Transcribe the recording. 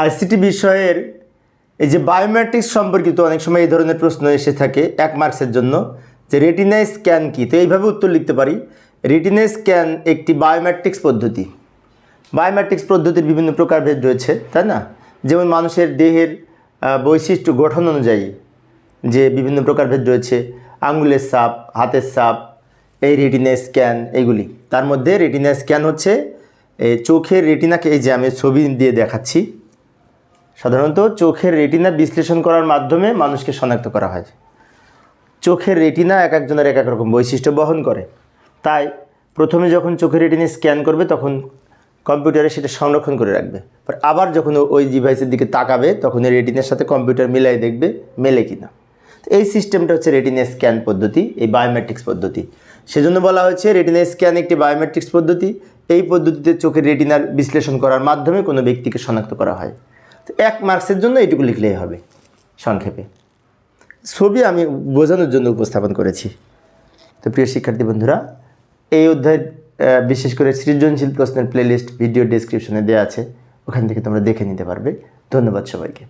ICT বিষয়ের এই যে বায়োমেট্রিক্স সম্পর্কিত অনেক সময় এই ধরনের প্রশ্ন এসে থাকে এক মার্কসের জন্য, যে রেটিনা স্ক্যান কি? তো এইভাবে উত্তর লিখতে পারি। রেটিনা স্ক্যান একটি বায়োমেট্রিক্স পদ্ধতি। বায়োমেট্রিক্স পদ্ধতির বিভিন্ন প্রকারভেদ রয়েছে, তাই না? যেমন মানুষের দেহের বৈশিষ্ট্য গঠন অনুযায়ী যে বিভিন্ন প্রকারভেদ রয়েছে, আঙ্গুলের সাপ হাতের সাপ এই রেটিনা স্ক্যান এইগুলি তার মধ্যে রেটিনা স্ক্যান হচ্ছে চোখের রেটিনাকে এই যে আমি ছবি দিয়ে দেখাচ্ছি সাধারণত চোখের রেটিনা বিশ্লেষণ করার মাধ্যমে মানুষকে শনাক্ত করা হয়। চোখের রেটিনা এক একজনের এক এক রকম বৈশিষ্ট্য বহন করে। তাই প্রথমে যখন চোখের রেটিনা স্ক্যান করবে, তখন কম্পিউটারে সেটা সংরক্ষণ করে রাখবে। আবার যখন ওই ডিভাইসের দিকে তাকাবে, তখন এই রেটিনার সাথে কম্পিউটার মিলাই দেখবে মেলে কিনা। তো এই সিস্টেমটা হচ্ছে রেটিনা স্ক্যান পদ্ধতি, এই বায়োমেট্রিক্স পদ্ধতি। সেজন্য বলা হয়েছে রেটিনা স্ক্যান একটি বায়োমেট্রিক্স পদ্ধতি। এই পদ্ধতিতে চোখের রেটিনার বিশ্লেষণ করার মাধ্যমে কোনো ব্যক্তিকে শনাক্ত করা হয়। এক মার্কসের জন্য এইটুকু লিখলেই হবে, সংক্ষেপে। ছবি আমি বোঝানোর জন্য উপস্থাপন করেছি। তো প্রিয় শিক্ষার্থী বন্ধুরা, এই অধ্যায় বিশেষ করে সৃজনশীল প্রশ্নের প্লেলিস্ট ভিডিও ডেসক্রিপশনে দেওয়া আছে, ওখান থেকে তোমরা দেখে নিতে পারবে। ধন্যবাদ সবাইকে।